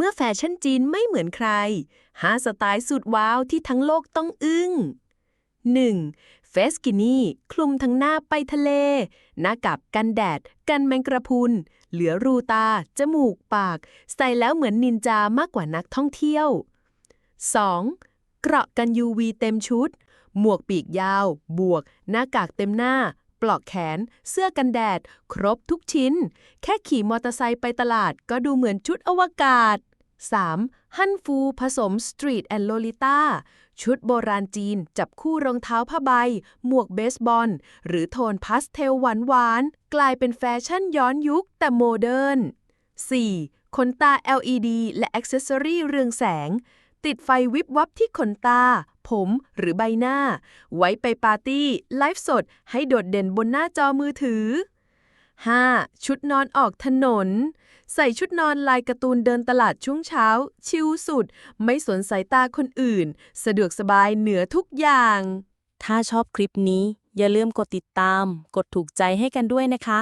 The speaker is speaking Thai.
เมื่อแฟชั่นจีนไม่เหมือนใคร 5 สไตล์สุดว้าวที่ทั้งโลกต้องอึ้ง 1. เฟสกินี่คลุมทั้งหน้าไปทะเล หน้ากับกันแดด กันแมงกระพุน เหลือรูตา จมูกปาก ใส่แล้วเหมือนนินจามากกว่านักท่องเที่ยว 2. เกราะกัน UV เต็มชุด หมวกปีกยาว บวก หน้ากากเต็มหน้า ปลอกแขน เสื้อกันแดด ครบทุกชิ้น แค่ขี่มอเตอร์ไซค์ไปตลาดก็ดูเหมือนชุดอวกาศ 3. ฮั่นฟูผสมสตรีทแอนด์โลลิต้าชุดโบราณจีน จับคู่รองเท้าผ้าใบ หมวกเบสบอล หรือโทนพาสเทลหวานๆกลายเป็นแฟชั่นย้อนยุคแต่โมเดิร์น 4. ขนตา LED และอ็อกเซสซอรี่เรืองแสง ติดไฟวิบวับที่ขนตา ผมหรือใบหน้า ไว้ไปปาร์ตี้ ไลฟ์สด ให้โดดเด่นบนหน้าจอมือถือ 5. ชุดนอนออกถนน ใส่ชุดนอนลายการ์ตูนเดินตลาดช่วงเช้า ชิลสุด ไม่สนสายตาคนอื่น สะดวกสบายเหนือทุกอย่าง ถ้าชอบคลิปนี้ อย่าลืมกดติดตาม กดถูกใจให้กันด้วยนะคะ